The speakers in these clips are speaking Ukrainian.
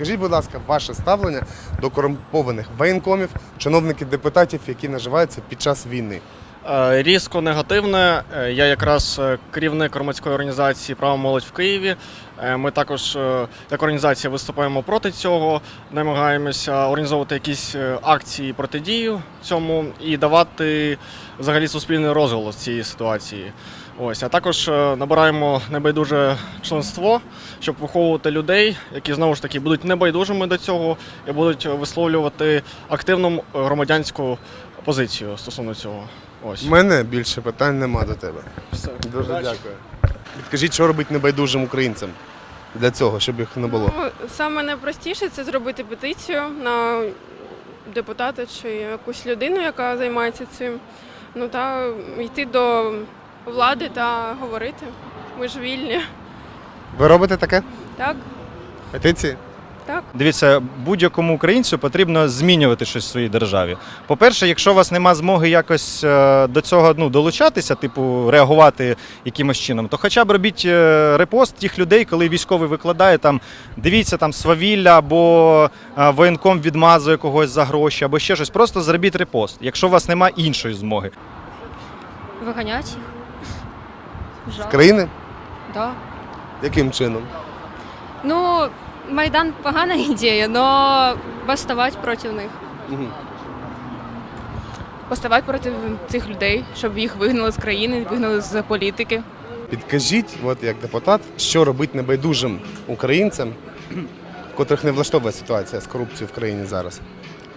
Підкажіть, будь ласка, ваше ставлення до корумпованих воєнкомів, чиновників, депутатів, які наживаються під час війни. Е, Різко негативне. Е, Я якраз е, керівник громадської організації Права молодь в Києві. Ми також як організація виступаємо проти цього, намагаємося організовувати якісь акції протидію цьому і давати взагалі суспільний розголос цієї ситуації. Ось, а також е, набираємо небайдуже членство, щоб виховувати людей, які знову ж таки будуть небайдужими до цього і будуть висловлювати активну громадянську позицію стосовно цього. Ось. У мене більше питань нема до тебе. Все. Дуже Удачі. дякую. Підкажіть, що робить небайдужим українцям для цього, щоб їх не було. Ну, саме найпростіше це зробити петицію на депутата чи якусь людину, яка займається цим. Ну та йти до влади та говорити. Ми ж вільні. Ви робите таке? Так, Петиції? так. Дивіться, будь-якому українцю потрібно змінювати щось в своїй державі. По-перше, якщо у вас нема змоги якось е, до цього ну, долучатися, типу реагувати якимось чином, то хоча б робіть е, репост тих людей, коли військовий викладає там, дивіться там свавілля або е, воєнком відмазує когось за гроші, або ще щось. Просто зробіть репост, якщо у вас нема іншої змоги. Виганять їх. З країни? Да. Яким чином? Ну, Майдан погана ідея, але бастувати проти них. Поставати проти цих людей, щоб їх вигнали з країни, вигнали з політики. Підкажіть, от як депутат, що робить небайдужим українцям, котрих не влаштовує ситуація з корупцією в країні зараз.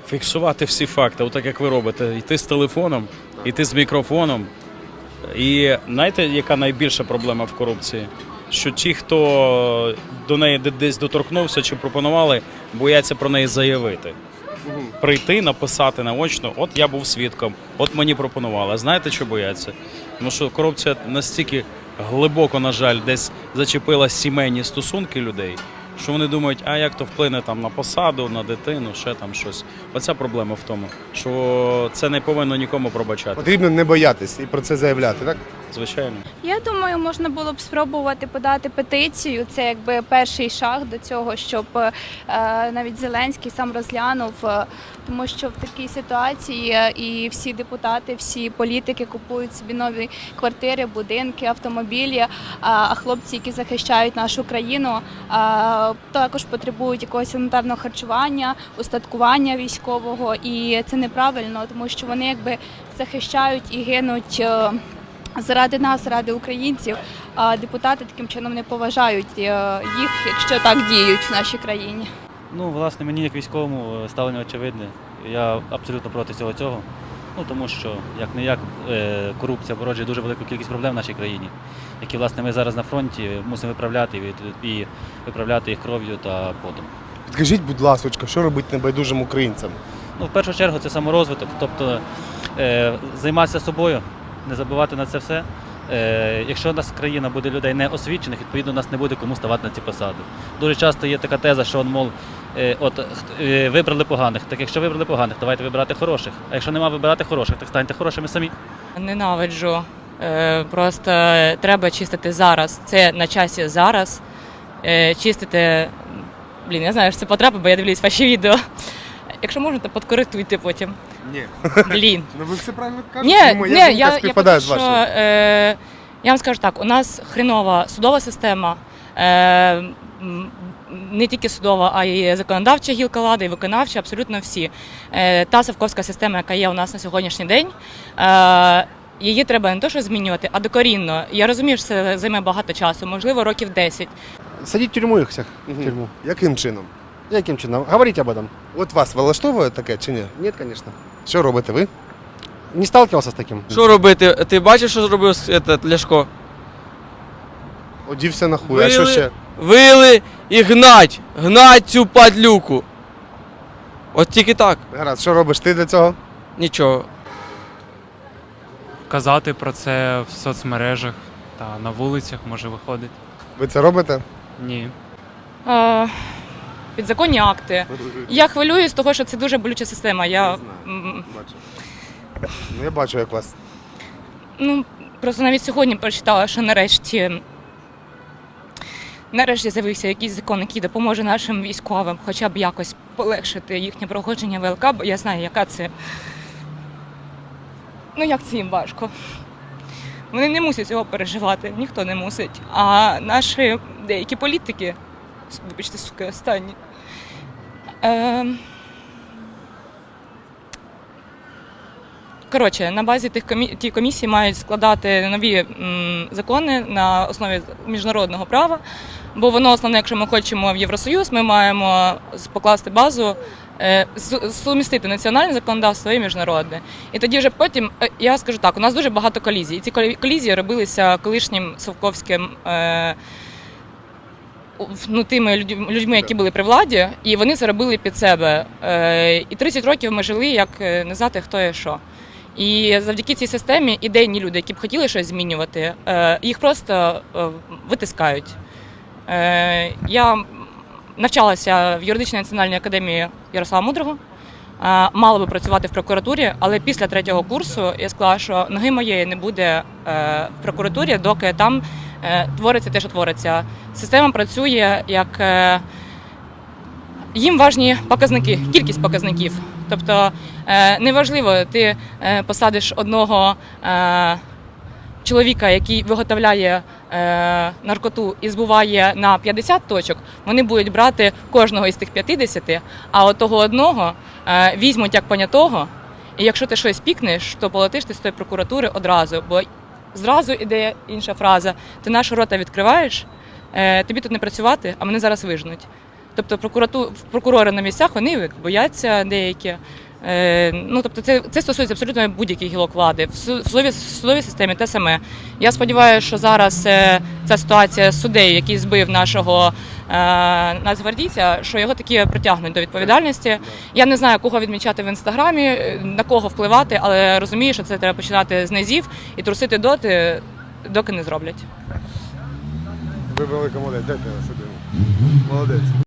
фіксувати всі факти, отак як ви робите. Йти з телефоном, йти з мікрофоном. І знаєте, яка найбільша проблема в корупції? Що ті, хто до неї десь доторкнувся чи пропонували, бояться про неї заявити. Прийти, написати наочно, от я був свідком, от мені пропонували. Знаєте, що бояться? Тому що корупція настільки глибоко, на жаль, десь зачепила сімейні стосунки людей, що вони думають, а як то вплине там на посаду, на дитину, ще там щось. Оця проблема в тому, що це не повинно нікому пробачати. Потрібно не боятись і про це заявляти, так? Звичайно. Я думаю, можна було б спробувати подати петицію. Це якби перший шаг до цього, щоб е, навіть Зеленський сам розглянув, е, тому що в такій ситуації е, і всі депутати, всі політики купують собі нові квартири, будинки, автомобілі. А, а хлопці, які захищають нашу країну, також потребують якогось елементарного харчування, устаткування військового, і це неправильно, тому що вони якби захищають і гинуть. Е, заради нас, заради українців, а депутати таким чином не поважають е, їх, якщо так діють в нашій країні. Ну, власне, мені як військовому е, ставлення очевидне. Я абсолютно проти цього цього. Ну тому що як не як корупція породжує дуже велику кількість проблем в нашій країні, які власне ми зараз на фронті мусимо виправляти від- і виправляти їх кров'ю та потом. Підкажіть, будь ласка, що робить небайдужим українцям? Ну, в першу чергу, це саморозвиток, тобто е, займатися собою, не забувати на це все. Е, якщо у нас країна буде людей не освічених, відповідно у нас не буде кому ставати на ці посади. Дуже часто є така теза, що мол, е, от е, вибрали поганих. Так якщо вибрали поганих, давайте вибирати хороших. А якщо нема вибирати хороших, так станьте хорошими самі. Ненавиджу. Просто треба чистити зараз. Це на часі зараз. Чистити. Блін, я знаю, що це потрапить, бо я дивлюсь ваші відео. Якщо можна, то подкоректуйте потім. Ні. Блін. Ну ви все правильно Ні, кажете. моя ні, думка я, я співпадає з що, е, я вам скажу так, у нас хренова судова система. Е, м, не тільки судова, а й законодавча гілка влади, і виконавча, абсолютно всі. Е, та совковська система, яка є у нас на сьогоднішній день. Е, Її треба не то, що змінювати, а докорінно. Я розумію, що це займе багато часу, можливо, років 10. Садить в тюрьму их всех. Мгм. В тюрьму. Яким чином? Яким чином? Говорить об этом. От вас влаштовує таке чи ні? Нет, конечно. Що робите ви? Не сталкивался с таким. Що робити? Ти бачиш, що зробив этот, Ляшко? Одівся на хуй, а що ще? Вили і гнать! Гнать цю падлюку! От тільки так. Гаразд, що робиш ти для цього? Нічого. казати про це в соцмережах та на вулицях може виходить. Ви це робите? Ні. Е, підзаконні акти. Я хвилююсь з того, що це дуже болюча система. Я м, Бачу. Ну я бачу, як вас. ну, просто навіть сьогодні прочитала, що нарешті нарешті з'явився якийсь закон, який допоможе нашим військовим хоча б якось полегшити їхнє проходження ВЛК, бо я знаю, яка це. Ну як це їм важко. Вони не мусять цього переживати, ніхто не мусить. А наші деякі політики, вибачте, суки, останні. Е, Коротше, на базі тих комі... ті комісії мають складати нові м, закони на основі міжнародного права. Бо воно основне, якщо ми хочемо в Євросоюз, ми маємо покласти базу, е, сумістити національне законодавство і міжнародне. І тоді вже потім, е, я скажу так, у нас дуже багато колізій. І ці колізії робилися колишнім совковським. Е, ну, тими людьми, які були при владі, і вони це робили під себе. Е, і 30 років ми жили, як е, не знати, хто є що. І завдяки цій системі ідейні люди, які б хотіли щось змінювати, е, їх просто витискають. Я навчалася в юридичній національній академії Ярослава Мудрого. Мала би працювати в прокуратурі, але після третього курсу я сказала, що ноги моєї не буде в прокуратурі, доки там твориться те, що твориться. Система працює як е, їм важні показники, кількість показників. Тобто е, неважливо, ти е, посадиш одного чоловіка, який виготовляє наркоту і збуває на 50 точок, вони будуть брати кожного із тих 50, а от того одного візьмуть як понятого. І якщо ти щось пікнеш, то полетиш ти з тої прокуратури одразу. Бо зразу іде інша фраза: ти нашу рота відкриваєш, тобі тут не працювати, а мене зараз вижнуть. Тобто прокурату, прокурори на місцях вони бояться деякі. Е, ну, тобто це, це стосується абсолютно будь-яких гілок влади. В су- в судовій, в судовій системі те саме. Я сподіваюся, що зараз е, ця ситуація з суддею, який збив нашого е, нацгвардійця, що його таки притягнуть до відповідальності. Я не знаю, кого відмічати в інстаграмі, е, на кого впливати, але розумію, що це треба починати з низів і трусити доти, доки не зроблять. Ви велика молодець, дайте я. Молодець.